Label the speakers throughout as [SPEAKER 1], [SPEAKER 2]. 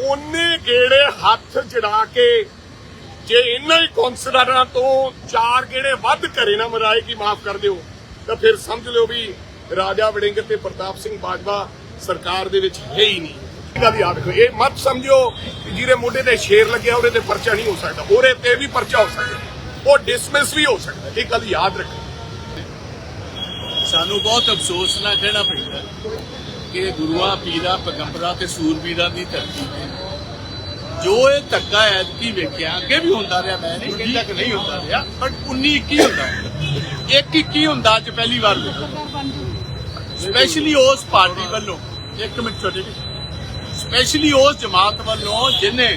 [SPEAKER 1] ਉਹਨੇ ਗੇੜੇ ਹੱਥ ਜੜਾ ਕੇ ਜੇ ਇਹਨਾਂ ਹੀ ਕੌਂਸਲਰਾਂ ਤੋਂ ਚਾਰ ਗੇੜੇ ਵੱਧ ਕਰੇ ਨਾ ਮਰਾਏ ਕੀ ਮਾਫ ਕਰ ਦਿਓ, ਤਾਂ ਫਿਰ ਸਮਝ ਲਿਓ ਵੀ ਰਾਜਾ ਵੜਿੰਗ ਤੇ ਪ੍ਰਤਾਪ ਸਿੰਘ ਬਾਜਵਾ ਸਰਕਾਰ ਦੇ ਵਿੱਚ ਹੈ ਹੀ ਨਹੀਂ। ਇਹ ਗੱਲ ਯਾਦ ਰੱਖੋ ਇਹ ਮਤ ਸਮਝੋ ਕਿ ਜਿਹਦੇ ਮੋਢੇ ਤੇ ਸ਼ੇਰ ਲੱਗਿਆ, ਉਹਦੇ ਤੇ ਪਰਚਾ ਨਹੀਂ ਹੋ ਸਕਦਾ। ਉਹਦੇ ਤੇ ਵੀ ਪਰਚਾ ਹੋ ਸਕਦਾ। ਉਹ ਡਿਸਮਿਸ ਵੀ ਹੋ ਸਕਦਾ। ਇਹ ਗੱਲ ਯਾਦ ਰੱਖੋ
[SPEAKER 2] ਸਾਨੂੰ ਬਹੁਤ ਅਫਸੋਸ ਨਾਲ ਕਹਿਣਾ ਪੈਂਦਾ। ਕਿ ਗੁਰੂਆਂ ਪੀਰਾਂ ਪੈਗੰਬਰਾਂ ਤੇ ਸੂਰਬੀਰਾਂ ਦੀ ਧਰਤੀ ਤੇ। ਜੋ ਇਹ ਧੱਕਾ ਐਤਕੀ ਵੇਖਿਆ? ਅੱਗੇ ਵੀ ਹੁੰਦਾ ਰਿਹਾ ਮੈਂ ਨਹੀਂ ਕਹਿੰਦਾ ਕਿ ਨਹੀਂ ਹੁੰਦਾ ਰਿਹਾ ਬਟ 19 21 ਹੁੰਦਾ ਇੱਕ 21 ਹੁੰਦਾ ਅੱਜ ਪਹਿਲੀ ਵਾਰ ਸਪੈਸ਼ਲੀ ਉਸ ਪਾਰਟੀ ਵੱਲੋਂ ਇੱਕ ਮਿੰਟ ਛੋਟੇ ਜੀ। ਸਪੈਸ਼ਲੀ ਉਸ ਜਮਾਤ ਵੱਲੋਂ ਜਿਨੇ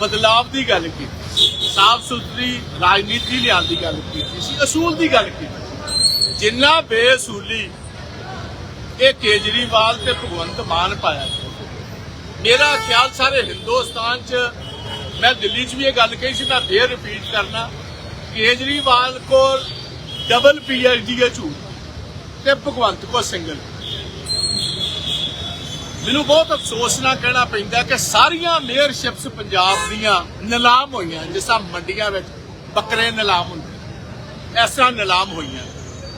[SPEAKER 2] ਬਦਲਾਵ ਦੀ ਗੱਲ ਕੀਤੀ ਸਾਫ਼ ਸੁਥਰੀ ਰਾਜਨੀਤੀ ਲਿਆਉਣ ਦੀ ਗੱਲ ਕੀਤੀ ਸੀ ਅਸੂਲ ਦੀ ਗੱਲ ਕੀਤੀ। ਜਿੰਨਾ ਬੇਅਸੂਲੀ ਇਹ ਕੇਜਰੀਵਾਲ ਤੇ ਭਗਵੰਤ ਮਾਨ ਪਾਇਆ ਮੇਰਾ ਖਿਆਲ ਸਾਰੇ ਹਿੰਦੁਸਤਾਨ 'ਚ, ਮੈਂ ਦਿੱਲੀ 'ਚ ਵੀ ਇਹ ਗੱਲ ਕਹੀ ਸੀ, ਮੈਂ ਫੇਰ ਰਿਪੀਟ ਕਰਨਾ। ਕੇਜਰੀਵਾਲ ਕੋਲ ਡਬਲ ਪੀਐਚਡੀ ਹੈ ਝੂਠ ਤੇ ਭਗਵੰਤ ਕੋ ਸਿੰਗਲ ਮੈਨੂੰ ਬਹੁਤ ਅਫਸੋਸ ਨਾਲ ਕਹਿਣਾ ਪੈਂਦਾ ਕਿ ਸਾਰੀਆਂ ਮੇਅਰਸ਼ਿਪਸ ਪੰਜਾਬ ਦੀਆਂ ਨਿਲਾਮ ਹੋਈਆਂ, ਜਿਸ ਤਰ੍ਹਾਂ ਮੰਡੀਆਂ ਵਿੱਚ ਬੱਕਰੇ ਨਿਲਾਮ ਹੁੰਦੇ। ਇਸ ਤਰ੍ਹਾਂ ਨਿਲਾਮ ਹੋਈਆਂ।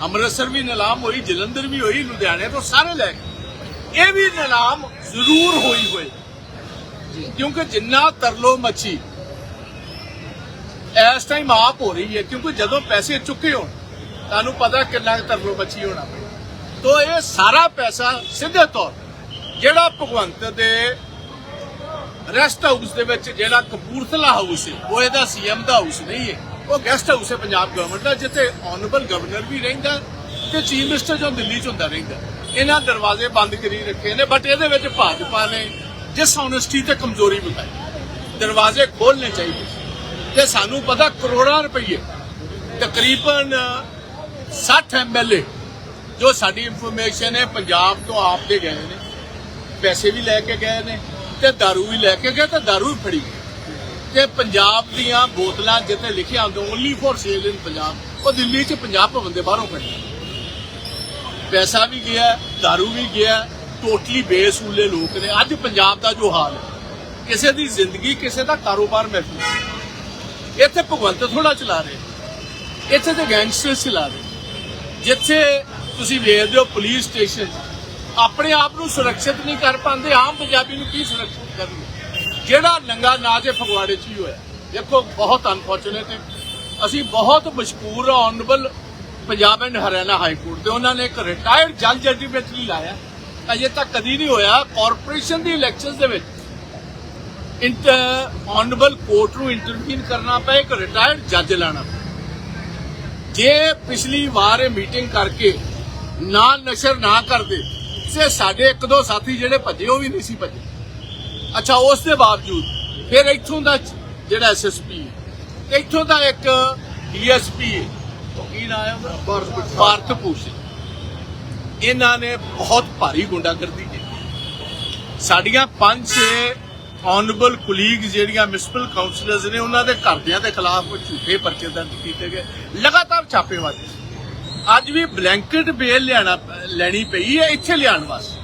[SPEAKER 2] ਅੰਮ੍ਰਿਤਸਰ ਵੀ ਨਿਲਾਮ ਹੋਈ ਜਲੰਧਰ ਵੀ ਹੋਈ ਲੁਧਿਆਣੇ ਤੋਂ ਸਾਰੇ ਲੈ ਗਏ ਇਹ ਵੀ ਨਿਲਾਮ ਜ਼ਰੂਰ ਹੋਈ ਹੋਈ ਕਿਉਂਕਿ ਜਿੰਨਾ ਤਰਲੋ ਮੱਛੀ ਇਸ ਟਾਈਮ ਆਪ ਹੋ ਰਹੀ ਹੈ ਕਿਉਂਕਿ ਜਦੋਂ ਪੈਸੇ ਚੁੱਕੇ ਹੋਣ ਤੁਹਾਨੂੰ ਪਤਾ ਕਿੰਨਾ ਕੁ ਤਰਲੋ ਮੱਛੀ ਹੋਣਾ ਤੋ ਇਹ ਸਾਰਾ ਪੈਸਾ ਸਿੱਧੇ ਤੌਰ ਜਿਹੜਾ ਭਗਵੰਤ ਦੇ ਰੈਸਟ ਹਾਊਸ ਦੇ ਵਿੱਚ ਜਿਹੜਾ ਕਪੂਰਥਲਾ ਹਾਊਸ ਹੈ ਉਹ ਇਹਦਾ ਸੀਐਮ ਦਾ ਹਾਊਸ ਨਹੀਂ ਹੈ। ਉਹ ਗੈਸਟ ਹਾਊਸ ਹੈ ਪੰਜਾਬ ਗਵਰਨਮੈਂਟ ਦਾ ਜਿੱਥੇ ਆਨਰੇਬਲ ਗਵਰਨਰ ਵੀ ਰਹਿੰਦਾ ਤੇ ਚੀਫ ਮਿਨਿਸਟਰ ਜੋ ਦਿੱਲੀ ਚ ਹੁੰਦਾ ਰਹਿੰਦਾ ਇਹਨਾਂ ਦਰਵਾਜ਼ੇ ਬੰਦ ਕਰੀ ਰੱਖੇ ਨੇ ਬਟ ਇਹਦੇ ਵਿੱਚ ਭਾਜਪਾ ਨੇ ਡਿਸਹੋਨੈਸਟੀ ਤੇ ਕਮਜ਼ੋਰੀ ਵਿਖਾਈ ਦਰਵਾਜ਼ੇ ਖੋਲਣੇ ਚਾਹੀਦੇ ਤੇ ਸਾਨੂੰ ਪਤਾ ਕਰੋੜਾਂ ਰੁਪਏ ਤਕਰੀਬਨ 60 ਐਮਐਲਏ ਜੋ ਸਾਡੀ ਇਨਫੋਰਮੇਸ਼ਨ ਹੈ ਪੰਜਾਬ ਤੋਂ ਆਪ ਦੇ ਗਏ ਨੇ ਪੈਸੇ ਵੀ ਲੈ ਕੇ ਗਏ ਨੇ ਤੇ दारू ਵੀ ਲੈ ਕੇ ਗਏ ਤੇ दारू ਵੀ ਫੜੀ ਕਿ ਪੰਜਾਬ ਦੀਆਂ ਬੋਤਲਾਂ ਜਿੱਥੇ ਲਿਖਿਆ ਹੁੰਦਾ only for sale in Punjab, ਉਹ ਦਿੱਲੀ 'ਚ 50 ਭਵਨ ਦੇ ਬਾਹਰੋਂ ਪੈਂਦੇ ਪੈਸਾ ਵੀ ਗਿਆ ਦਾਰੂ ਵੀ ਗਿਆ ਟੋਟਲੀ ਬੇਸੂਲੇ ਲੋਕ ਨੇ। ਅੱਜ ਪੰਜਾਬ ਦਾ ਜੋ ਹਾਲ ਹੈ, ਕਿਸੇ ਦੀ ਜ਼ਿੰਦਗੀ, ਕਿਸੇ ਦਾ ਕਾਰੋਬਾਰ ਮਹਿਫੂਜ਼ ਇੱਥੇ ਭਗਵੰਤ ਥੋੜਾ ਚਲਾ ਰਹੇ ਇੱਥੇ ਤੇ ਗੈਂਗਸਟਰ ਚਲਾ ਰਹੇ ਜਿੱਥੇ ਤੁਸੀਂ ਵੇਖਦੇ ਹੋ ਪੁਲਿਸ ਸਟੇਸ਼ਨ ਆਪਣੇ ਆਪ ਨੂੰ ਸੁਰੱਖਿਅਤ ਨਹੀਂ ਕਰ ਪਾਉਂਦੇ, ਆਮ ਪੰਜਾਬੀ ਨੂੰ ਕੀ ਸੁਰੱਖਿਅਤ ਕਰਨਗੇ? ਜਿਹੜਾ ਨੰਗਾ ਨਾਚ ਇਹ ਫਗਵਾੜੇ 'ਚ ਹੀ ਹੋਇਆ, ਦੇਖੋ ਬਹੁਤ ਅਨਫੋਰਚੂਨੇਟ ਹੈ। ਅਸੀਂ ਬਹੁਤ ਮਸ਼ਕੂਰ honourable Punjab and Haryana high court ਦੇ, ਉਹਨਾਂ ਨੇ ਇੱਕ ਰਿਟਾਇਰਡ ਜੱਜ ਅਲਟੀਮੇਟਲੀ ਲਾਇਆ। ਅਜੇ ਤੱਕ ਕਦੀ ਨਹੀਂ ਹੋਇਆ ਕਾਰਪੋਰੇਸ਼ਨ ਦੀ ਇਲੈਕਸ਼ਨਸ ਦੇ ਵਿੱਚ। ਇੰਟਰ ਆਨਰੇਬਲ ਕੋਰਟ ਨੂੰ ਇੰਟਰਵੀਨ ਕਰਨਾ ਪਿਆ, ਇੱਕ ਰਿਟਾਇਰਡ ਜੱਜ ਲਾਣਾ ਪਏ ਜੇ ਪਿਛਲੀ ਵਾਰ ਇਹ ਮੀਟਿੰਗ ਕਰਕੇ ਨਾ ਨਸ਼ਰ ਨਾ ਕਰਦੇ ਸੇ ਸਾਡੇ ਇੱਕ ਦੋ ਸਾਥੀ ਜਿਹੜੇ ਭੱਜੇ, ਉਹ ਵੀ ਨਹੀਂ ਸੀ ਭੱਜੇ। ਅੱਛਾ ਉਸ ਦੇ ਬਾਵਜੂਦ ਫਿਰ ਇੱਥੋਂ ਦਾ ਜਿਹੜਾ ਐਸਐਸਪੀ ਇੱਥੋਂ ਦਾ ਇੱਕ ਡੀਐਸਪੀ ਕੀ ਨਾਮ ਹੈ ਭਾਰਤ ਭੂਸ਼ਣ ਇਹਨਾਂ ਨੇ ਬਹੁਤ ਭਾਰੀ ਗੁੰਡਾਗਰਦੀ ਕੀਤੀ। ਸਾਡੀਆਂ ਪੰਜ ਛੇ ਆਨਰੇਬਲ ਕੁਲੀਗ ਜਿਹੜੀਆਂ ਮਿਊਨਿਸਪਲ ਕਾਉਂਸਲਰਸ ਨੇ ਉਹਨਾਂ ਦੇ ਘਰਦਿਆਂ ਦੇ ਖਿਲਾਫ ਝੂਠੇ ਪਰਚੇ ਦਰਜ ਕੀਤੇ ਗਏ। ਲਗਾਤਾਰ ਛਾਪੇਮਾਰੀ ਅੱਜ ਵੀ ਬਲੈਂਕਟ ਬੇਲ ਲਿਆਣਾ ਲੈਣੀ ਪਈ ਹੈ ਇੱਥੇ ਲਿਆਉਣ ਵਾਸਤੇ।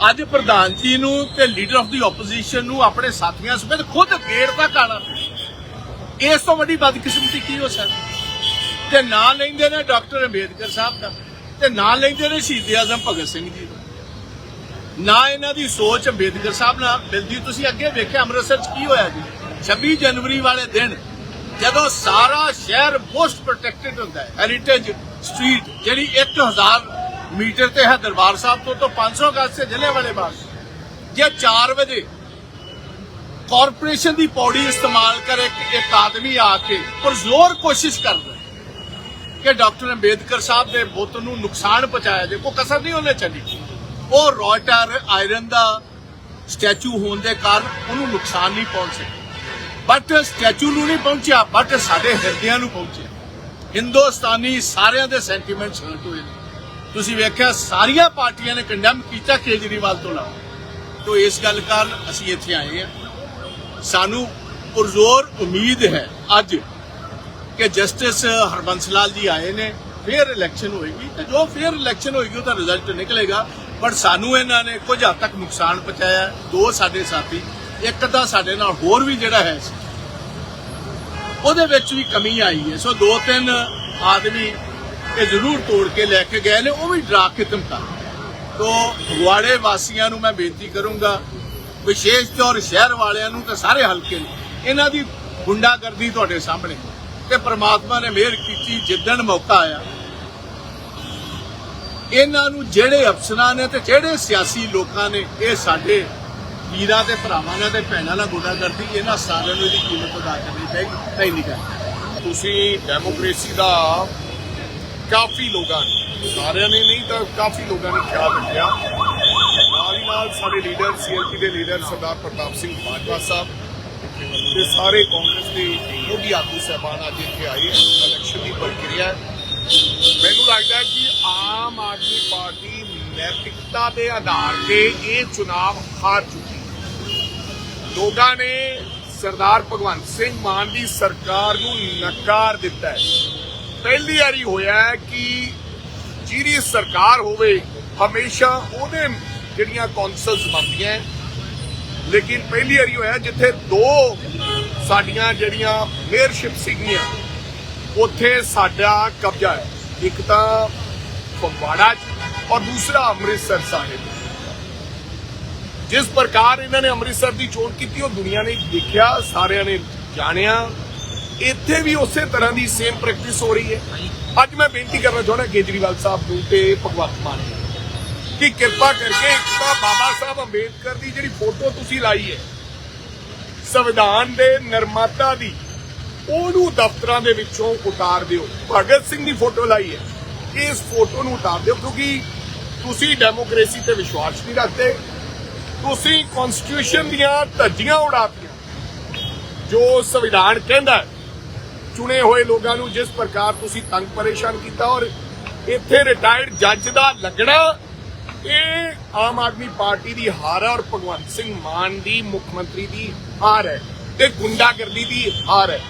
[SPEAKER 2] ਅੱਜ ਪ੍ਰਧਾਨ ਜੀ ਨੂੰ ਤੇ ਲੀਡਰ ਆਫ ਦੀ ਆਪੋਜੀਸ਼ਨ ਨੂੰ ਆਪਣੇ ਸਾਥੀਆਂ ਸਮੇਤ ਖੁਦ ਗੇਟ ਦਾ ਆਣਾ ਇਸ ਤੋਂ ਵੱਡੀ ਬਦਕਿਸਮਤੀ ਕੀ ਹੋ ਸਕਦੀ? ਤੇ ਨਾਂ ਲੈਂਦੇ ਨੇ ਡਾਕਟਰ ਅੰਬੇਦਕਰ ਸਾਹਿਬ ਦਾ, ਤੇ ਨਾਂ ਲੈਂਦੇ ਨੇ ਸ਼ਹੀਦ ਆਜ਼ਮ ਭਗਤ ਸਿੰਘ ਜੀ ਦਾ। ਨਾ ਇਹਨਾਂ ਦੀ ਸੋਚ ਅੰਬੇਦਕਰ ਸਾਹਿਬ ਨਾਲ। ਮਿਲਦੀ ਤੁਸੀਂ ਅੱਗੇ ਵੇਖਿਆ ਅੰਮ੍ਰਿਤਸਰ 'ਚ ਕੀ ਹੋਇਆ ਜੀ? 26 ਜਨਵਰੀ ਵਾਲੇ ਦਿਨ ਜਦੋਂ ਸਾਰਾ ਸ਼ਹਿਰ ਮੋਸਟ ਪ੍ਰੋਟੈਕਟਡ ਹੁੰਦਾ ਹੈ ਹੈਰੀਟੇਜ ਸਟਰੀਟ ਜਿਹੜੀ 1000 ਮੀਟਰ ਤੇ ਹੈ ਦਰਬਾਰ ਸਾਹਿਬ ਤੋਂ ਤੋਂ 500 ਗਜ ਸੇ ਜ਼ਿਲ੍ਹੇ ਵਾਲੇ ਬਾਗ। ਜੇ 4 ਵਜੇ ਕਾਰਪੋਰੇਸ਼ਨ ਦੀ ਪੌੜੀ ਇਸਤੇਮਾਲ ਕਰ ਇੱਕ ਇੱਕ ਆਦਮੀ ਆ ਕੇ ਪੁਰਜ਼ੋਰ ਕੋਸ਼ਿਸ਼ ਕਰਦਾ ਹੈ ਕਿ ਡਾਕਟਰ ਅੰਬੇਦਕਰ ਸਾਹਿਬ ਦੇ ਬੁੱਤ ਨੂੰ ਨੁਕਸਾਨ ਪਹੁੰਚਾਇਆ ਜੇ, ਕੋਈ ਕਸਰ ਨਹੀਂ ਉਹਨੇ ਚੱਲੀ ਉਹ ਰੋਇਟਰ ਆਇਰਨ ਦਾ ਸਟੈਚੂ ਹੋਣ ਦੇ ਕਾਰਨ ਉਹਨੂੰ ਨੁਕਸਾਨ ਨਹੀਂ ਪਹੁੰਚ ਸਕਿਆ ਬਟ ਸਟੈਚੂ ਨੂੰ ਨਹੀਂ ਪਹੁੰਚਿਆ, ਬਟ ਸਾਡੇ ਹਿਰਦਿਆਂ ਨੂੰ ਪਹੁੰਚਿਆ। ਹਿੰਦੁਸਤਾਨੀ ਸਾਰਿਆਂ ਦੇ ਸੈਂਟੀਮੈਂਟਸ ਹਰਟ ਹੋਏ ਨੇ। ਤੁਸੀਂ ਵੇਖਿਆ, ਸਾਰੀਆਂ ਪਾਰਟੀਆਂ ਨੇ ਕੰਡੈਮ ਕੀਤਾ ਕੇਜਰੀਵਾਲ ਤੋਂ ਲਾਓ ਤੋਂ ਇਸ ਗੱਲ ਕਾਰਨ ਅਸੀਂ ਇੱਥੇ ਆਏ ਹਾਂ। ਸਾਨੂੰ ਪੁਰਜ਼ੋਰ ਉਮੀਦ ਹੈ ਅੱਜ ਕਿ ਜਸਟਿਸ ਹਰਬੰਸ ਲਾਲ ਜੀ ਆਏ ਨੇ, ਫੇਰ ਇਲੈਕਸ਼ਨ ਹੋਏਗੀ ਤੇ ਜੋ ਫੇਰ ਇਲੈਕਸ਼ਨ ਹੋਏਗੀ, ਉਹਦਾ ਰਿਜ਼ਲਟ ਨਿਕਲੇਗਾ। ਪਰ ਸਾਨੂੰ ਇਹਨਾਂ ਨੇ ਕੁਝ ਹੱਦ ਤੱਕ ਨੁਕਸਾਨ ਪਹੁੰਚਾਇਆ, ਦੋ ਸਾਡੇ ਸਾਥੀ, ਇੱਕ ਤਾਂ ਸਾਡੇ ਨਾਲ ਹੋਰ ਵੀ ਜਿਹੜਾ ਹੈ ਉਹਦੇ ਵਿੱਚ ਵੀ ਕਮੀ ਆਈ ਹੈ। ਸੋ ਦੋ ਤਿੰਨ ਆਦਮੀ ਇਹ ਜ਼ਰੂਰ ਤੋੜ ਕੇ ਲੈ ਕੇ ਗਏ ਨੇ, ਉਹ ਵੀ ਡਰਾ ਕੇ ਧਮਕਾ। ਤੋ ਫਗਵਾੜੇ ਵਾਸੀਆਂ ਨੂੰ ਮੈਂ ਬੇਨਤੀ ਕਰੂੰਗਾ, ਵਿਸ਼ੇਸ਼ ਤੌਰ ਸ਼ਹਿਰ ਵਾਲਿਆਂ ਨੂੰ ਤੇ ਸਾਰੇ ਹਲਕੇ ਨੂੰ, ਇਹਨਾਂ ਦੀ ਗੁੰਡਾਗਰਦੀ ਤੁਹਾਡੇ ਸਾਹਮਣੇ। ਤੇ ਪ੍ਰਮਾਤਮਾ ਨੇ ਮਿਹਰ ਕੀਤੀ, ਜਿੱਦਣ ਮੌਕਾ ਆਇਆ। ਇਹਨਾਂ ਨੂੰ ਜਿਹੜੇ ਅਫਸਰਾਂ ਨੇ ਤੇ ਜਿਹੜੇ ਸਿਆਸੀ ਲੋਕਾਂ ਨੇ, ਇਹ ਸਾਡੇ ਵੀਰਾਂ ਤੇ ਭਰਾਵਾਂ ਨਾਲ ਤੇ ਭੈਣਾਂ ਨਾਲ ਗੁੰਡਾਗਰਦੀ, ਇਹਨਾਂ ਸਾਰਿਆਂ ਨੂੰ ਇਹਦੀ ਕੀਮਤ ਅਦਾ ਕਰਨੀ ਪਏਗੀ ਨਹੀਂ ਨਿਕਲ
[SPEAKER 1] ਤੁਸੀਂ ਡੈਮੋਕ੍ਰੇਸੀ ਦਾ ਕਾਫੀ ਲੋਕਾਂ ਨੇ। ਸਾਰਿਆਂ ਨੇ ਨਹੀਂ ਤਾਂ ਕਾਫੀ ਲੋਕਾਂ ਨੇ ਖਿਆਲ ਰੱਖਿਆ। ਨਾਲ ਹੀ ਨਾਲ ਸਾਡੇ ਲੀਡਰ ਸੀਐਲਪੀ ਦੇ ਲੀਡਰ ਸਰਦਾਰ ਪ੍ਰਤਾਪ ਸਿੰਘ ਬਾਜਵਾ ਸਾਹਿਬ ਤੇ ਸਾਰੇ ਕਾਂਗਰਸ ਦੇ ਮੋਢੀ ਆਗੂ ਸਹਿਬਾਨ ਅੱਜ ਇੱਥੇ ਆਏ ਇਲੈਕਸ਼ਨ ਦੀ ਪ੍ਰਕਿਰਿਆ ਮੈਨੂੰ ਲੱਗਦਾ ਹੈ ਕਿ ਆਮ ਆਦਮੀ ਪਾਰਟੀ ਨੈਤਿਕਤਾ ਦੇ ਆਧਾਰ ਤੇ ਇਹ ਚੁਣਾਵ ਹਾਰ ਚੁੱਕੀ ਲੋਕਾਂ ਨੇ ਸਰਦਾਰ ਭਗਵੰਤ ਸਿੰਘ ਮਾਨ ਦੀ ਸਰਕਾਰ ਨੂੰ ਨਕਾਰ ਦਿੱਤਾ ਹੈ। ਪਹਿਲੀ ਵਾਰੀ ਹੋਇਆ ਕਿ ਜਿਹੜੀ ਸਰਕਾਰ ਹੋਵੇ, ਹਮੇਸ਼ਾ ਉਹਦੇ ਜਿਹੜੀਆਂ ਕੌਂਸਲਸ ਬਣਦੀਆਂ ਲੇਕਿਨ ਪਹਿਲੀ ਵਾਰੀ ਹੋਇਆ ਜਿੱਥੇ ਦੋ ਸਾਡੀਆਂ ਜਿਹੜੀਆਂ ਮੇਅਰਸ਼ਿਪ ਸੀਗੀਆਂ, ਉੱਥੇ ਸਾਡਾ ਕਬਜ਼ਾ ਹੈ। ਇੱਕ ਤਾਂ ਫਗਵਾੜਾ ਔਰ ਦੂਸਰਾ ਅੰਮ੍ਰਿਤਸਰ ਸਾਹਿਬ ਜਿਸ ਪ੍ਰਕਾਰ ਇਹਨਾਂ ਨੇ ਅੰਮ੍ਰਿਤਸਰ ਦੀ ਚੋਣ ਕੀਤੀ, ਉਹ ਦੁਨੀਆ ਨੇ ਦੇਖਿਆ, ਸਾਰਿਆਂ ਨੇ ਜਾਣਿਆ। ਇੱਥੇ ਵੀ ਉਸੇ ਤਰ੍ਹਾਂ ਦੀ ਸੇਮ ਪ੍ਰੈਕਟਿਸ ਹੋ ਰਹੀ ਹੈ। ਅੱਜ ਮੈਂ ਬੇਨਤੀ ਕਰਨਾ ਚਾਹੁੰਦਾ ਕੇਜਰੀਵਾਲ ਸਾਹਿਬ ਨੂੰ ਤੇ ਭਗਵੰਤ ਮਾਨ ਨੂੰ ਕਿ ਕਿਰਪਾ ਕਰਕੇ ਇੱਕ ਤਾਂ ਬਾਬਾ ਸਾਹਿਬ ਅੰਬੇਦਕਰ ਦੀ ਜਿਹੜੀ ਫੋਟੋ ਤੁਸੀਂ ਲਾਈ ਹੈ, ਸੰਵਿਧਾਨ ਦੇ ਨਿਰਮਾਤਾ ਦੀ, ਉਹਨੂੰ ਦਫ਼ਤਰਾਂ ਦੇ ਵਿੱਚੋਂ ਉਤਾਰ ਦਿਓ। ਭਗਤ ਸਿੰਘ ਦੀ ਫੋਟੋ ਲਾਈ ਹੈ। ਇਸ ਫੋਟੋ ਨੂੰ ਉਤਾਰ ਦਿਓ ਕਿਉਂਕਿ ਤੁਸੀਂ ਡੈਮੋਕ੍ਰੇਸੀ ਤੇ ਵਿਸ਼ਵਾਸ ਨਹੀਂ ਰੱਖਦੇ। ਤੁਸੀਂ ਕਨਸਟੀਟਿਊਸ਼ਨ ਦੀਆਂ ਧੱਜੀਆਂ ਉਡਾਤੀਆਂ ਜੋ ਸੰਵਿਧਾਨ ਕਹਿੰਦਾ ਹੈ ਚੁਣੇ ਹੋਏ ਲੋਕਾਂ ਨੂੰ ਜਿਸ ਪ੍ਰਕਾਰ ਤੁਸੀਂ ਤੰਗ ਪਰੇਸ਼ਾਨ ਕੀਤਾ ਔਰ ਇੱਥੇ ਰਿਟਾਇਰਡ ਜੱਜ ਦਾ ਲੱਗਣਾ, ਇਹ ਆਮ ਆਦਮੀ ਪਾਰਟੀ ਦੀ ਹਾਰ ਹੈ ਔਰ ਭਗਵੰਤ ਸਿੰਘ ਮਾਨ ਦੀ ਮੁੱਖ ਮੰਤਰੀ ਦੀ ਹਾਰ ਹੈ ਤੇ ਗੁੰਡਾਗਰਦੀ ਦੀ ਹਾਰ ਹੈ।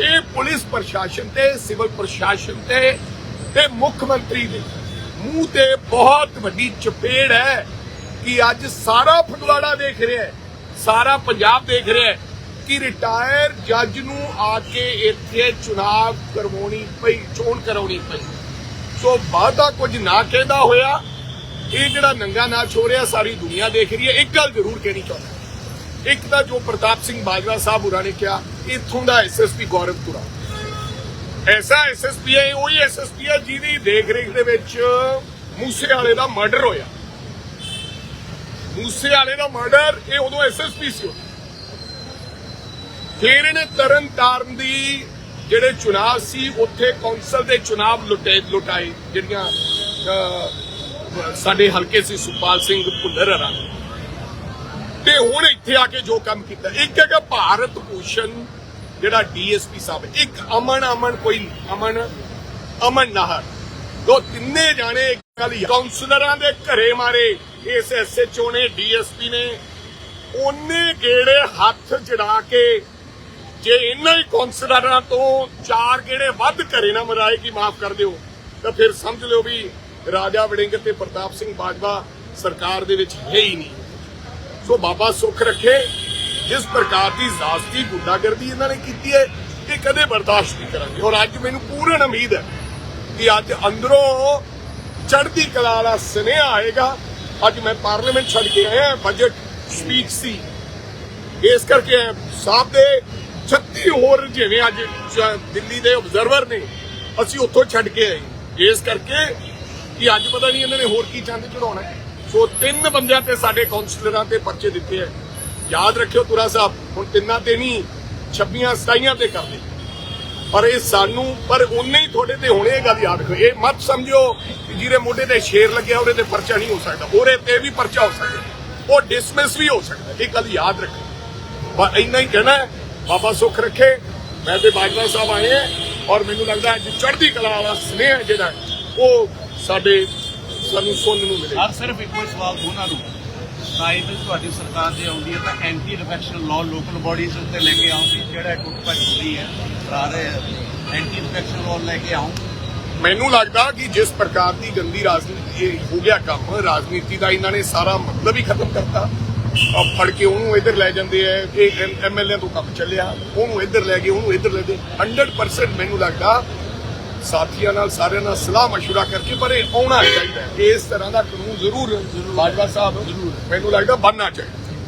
[SPEAKER 1] ਇਹ ਪੁਲਿਸ ਪ੍ਰਸ਼ਾਸਨ ਤੇ, ਸਿਵਲ ਪ੍ਰਸ਼ਾਸਨ ਤੇ ਤੇ ਮੁੱਖ ਮੰਤਰੀ ਦੇ ਮੂੰਹ ਤੇ ਬਹੁਤ ਵੱਡੀ ਚਪੇੜ ਹੈ ਕਿ ਅੱਜ ਸਾਰਾ ਫਗਵਾੜਾ ਦੇਖ ਰਿਹਾ ਹੈ, ਸਾਰਾ ਪੰਜਾਬ ਦੇਖ ਰਿਹਾ ਹੈ। ਕਿ ਰਿਟਾਇਰ ਜੱਜ ਨੂੰ ਆ ਕੇ ਇੱਥੇ ਚੁਣਾਵ ਕਰਵਾਉਣੀ ਪਈ, ਚੋਣ ਕਰਾਉਣੀ ਪਈ। ਸੋ ਵਾਅਦਾ ਕੁਝ ਨਾ ਕਹਿੰਦਾ ਹੋਇਆ, ਇਹ ਜਿਹੜਾ ਨੰਗਾ ਨਾਚ ਹੋ ਰਿਹਾ ਸਾਰੀ ਦੁਨੀਆ ਦੇਖ ਰਹੀ ਹੈ। ਇੱਕ ਗੱਲ ਜ਼ਰੂਰ ਕਹਿਣੀ ਚਾਹੁੰਦਾ। ਇੱਕ ਤਾਂ ਜੋ ਪ੍ਰਤਾਪ ਸਿੰਘ ਬਾਜਵਾ ਸਾਹਿਬ ਹੋਰਾਂ ਨੇ ਕਿਹਾ, ਇੱਥੋਂ ਦਾ ਐਸਐਸਪੀ ਗੌਰਵਪੁਰਾ। ਐਸਾ ਐਸਐਸਪੀ ਹੈ, ਉਹੀ ਐਸਐਸਪੀ ਹੈ ਜਿਹਦੀ ਦੇਖ ਰੇਖ ਦੇ ਵਿੱਚ ਮੂਸੇ ਵਾਲੇ ਦਾ ਮਰਡਰ ਹੋਇਆ। ਮੂਸੇ ਵਾਲੇ ਦਾ ਮਰਡਰ ਇਹ ਉਦੋਂ ਐਸਐਸਪੀ ਸੀ। ਉਹ ਫਿਰ ਇਹਨੇ ਤਰਨ ਤਾਰਨ ਦੀ ਜਿਹੜੇ ਚੁਣਾਵ ਸੀ, ਉੱਥੇ ਕੌਂਸਲ ਦੇ ਚੁਣਾਵ ਲੁੱਟੇ, ਲੁਟਾਏ, ਜਿਹੜੀਆਂ ਸਾਡੇ ਹਲਕੇ ਸੀ ਸੁਪਾਲ ਸਿੰਘ ਭੁੱਲਰ ਹਰਾਂ ਤੇ ਹੁਣ ਇੱਥੇ ਆ ਕੇ ਜੋ ਕੰਮ ਕੀਤਾ, ਇੱਕ ਹੈਗਾ ਭਾਰਤ ਭੂਸ਼ਣ, ਜਿਹੜਾ ਡੀਐਸਪੀ ਸਾਹਿਬ, ਇੱਕ ਅਮਨ ਅਮਨ ਕੋਈ ਅਮਨ ਅਮਨ ਨਾਹਰ। ਦੋ ਤਿੰਨੇ ਜਾਣੇ ਕੱਲ ਕਾਉਂਸਲਰਾਂ ਦੇ ਘਰੇ ਮਾਰੇ, ਇਸ ਐਸਐਚਓ ਨੇ, ਡੀਐਸਪੀ ਨੇ, ਉਹਨੇ ਗੇੜੇ ਹੱਥ ਜੜਾ ਕੇ ਜੇ ਇਹਨਾਂ ਹੀ ਕਾਉਂਸਲਰਾਂ ਤੋਂ ਚਾਰ ਗੇੜੇ ਵੱਧ ਘਰੇ ਨਾ ਮਰਾਏ ਕਿ ਮਾਫ ਕਰ ਦਿਓ, ਤਾਂ ਫਿਰ ਸਮਝ ਲਿਓ ਵੀ ਰਾਜਾ ਵੜਿੰਗ ਤੇ ਪ੍ਰਤਾਪ ਸਿੰਘ ਬਾਜਵਾ ਸਰਕਾਰ ਦੇ ਵਿੱਚ ਹੈ ਹੀ ਨਹੀਂ। ਸੋ ਬਾਬਾ ਸੁੱਖ ਰੱਖੇ, ਜਿਸ ਪ੍ਰਕਾਰ ਦੀ ਜ਼ਾਸਤੀ ਗੁੰਡਾਗਰਦੀ ਇਹਨਾਂ ਨੇ ਕੀਤੀ ਹੈ, ਇਹ ਕਦੇ ਬਰਦਾਸ਼ਤ ਨਹੀਂ ਕਰਾਂਗੇ। ਔਰ ਅੱਜ ਮੈਨੂੰ ਪੂਰਨ ਉਮੀਦ ਹੈ ਕਿ ਅੱਜ ਅੰਦਰੋਂ ਚੜ੍ਹਦੀ ਕਲਾ ਵਾਲਾ ਸੁਨੇਹਾ ਆਏਗਾ। ਅੱਜ ਮੈਂ ਪਾਰਲੀਮੈਂਟ ਛੱਡ ਕੇ ਆਇਆ, ਬਜਟ ਸਪੀਚ ਸੀ। ਇਸ ਕਰਕੇ ਸਾਹਿਬ ਦੇ 36 ਹੋਰ ਜਿਵੇਂ ਅੱਜ ਦਿੱਲੀ ਦੇ ਆਬਜ਼ਰਵਰ ਨੇ, ਅਸੀਂ ਉੱਥੋਂ ਛੱਡ ਕੇ ਆਏ। ਇਸ ਕਰਕੇ ਕਿ ਅੱਜ ਪਤਾ ਨਹੀਂ ਇਹਨਾਂ ਨੇ ਹੋਰ ਕੀ ਚੰਦ ਚੜਾਉਣਾ ਸੋ ਤਿੰਨ ਬੰਦਿਆਂ ਤੇ ਸਾਡੇ ਕਾਉਂਸਲਰਾਂ ਤੇ ਪਰਚੇ ਦਿੱਤੇ ਹੈ। ਯਾਦ ਰੱਖਿਓ ਤੁਰਾ ਸਾਹਿਬ, ਹੁਣ ਤਿੰਨਾਂ ਤੇ ਨਹੀਂ 26 27 ਤੇ ਕਰਦੇ। ਪਰ ਇਹ ਸਾਨੂੰ, ਪਰ ਉਨੇ ਹੀ ਤੁਹਾਡੇ ਤੇ ਹੋਣੇ ਇਹ ਗੱਲ ਯਾਦ ਰੱਖੋ। ਇਹ ਮਤ ਸਮਝਿਓ ਕਿ ਜਿਹਦੇ ਮੋਢੇ ਤੇ ਸ਼ੇਰ ਲੱਗਿਆ, ਉਹਦੇ ਤੇ ਪਰਚਾ ਨਹੀਂ ਹੋ ਸਕਦਾ। ਉਹਦੇ ਤੇ ਵੀ ਪਰਚਾ ਹੋ ਸਕਦਾ। ਉਹ ਡਿਸਮਿਸ ਵੀ ਹੋ ਸਕਦਾ। ਇਹ ਗੱਲ ਯਾਦ ਰੱਖੋ। ਬਸ ਇੰਨਾ ਹੀ ਕਹਿਣਾ ਬਾਬਾ ਸੁੱਖ ਰੱਖੇ। ਮੈਂ ਤੇ ਬਾਜਵਾ ਸਾਹਿਬ ਆਏ ਹਾਂ ਔਰ ਮੈਨੂੰ ਲੱਗਦਾ ਅੱਜ ਚੜ੍ਹਦੀ ਕਲਾ ਵਾਲਾ ਸਨੇਹ ਜਿਹੜਾ ਉਹ ਸਾਡੇ ਸਾਨੂੰ ਸੁਣਨ ਨੂੰ ਮਿਲੇ।
[SPEAKER 3] ਹਰ ਸਿਰਫ ਇੱਕੋ ਸਵਾਲ ਦੋਨਾਂ ਨੂੰ ਸਾਈਡ ਤੁਹਾਡੀ ਸਰਕਾਰ ਜੇ ਆਉਂਦੀ ਹੈ ਤਾਂ anti infection law local bodies ਉੱਤੇ ਲੈ ਕੇ ਆਉਂਗੀ ਜਿਹੜਾ ਟੁੱਟ ਭੱਜ ਹੋ ਰਹੀ ਹੈ ਸਾਰੇ ਐਂਟੀ ਇਨਫੈਕਸ਼ਨ ਲਾਅ ਲੈ ਕੇ ਆਉਂ
[SPEAKER 1] ਮੈਨੂੰ ਲੱਗਦਾ ਕਿ ਜਿਸ ਪ੍ਰਕਾਰ ਦੀ ਗੰਦੀ ਰਾਜਨੀਤੀ ਹੋ ਗਿਆ ਕੰਮ ਰਾਜਨੀਤੀ ਦਾ ਇਹਨਾਂ ਨੇ ਸਾਰਾ ਮਤਲਬ ਹੀ ਖਤਮ ਕਰਤਾ। ਆ ਫੜ ਕੇ ਉਹਨੂੰ ਇੱਧਰ ਲੈ ਜਾਂਦੇ ਐ ਇਹ ਐਮਐਲਏ ਤੋਂ ਕੱਪ ਚੱਲਿਆ। ਉਹਨੂੰ ਇੱਧਰ ਲੈ ਗਏ ਉਹਨੂੰ ਇੱਧਰ ਲੈ ਦੇ 100% ਮੈਨੂੰ ਲੱਗਦਾ ਸਾਥੀਆਂ ਨਾਲ ਸਾਰਿਆਂ ਨਾਲ ਸਲਾਹ ਮਸ਼ਵਰਾ ਕਰਕੇ ਪਰ ਇਹ ਆਉਣਾ ਚਾਹੀਦਾ ਇਸ ਤਰ੍ਹਾਂ ਦਾ ਕਾਨੂੰਨ ਜ਼ਰੂਰ ਬਾਜਵਾ ਸਾਹਿਬ ਮੈਨੂੰ ਲੱਗਦਾ ਬਣਨਾ ਚਾਹੀਦਾ।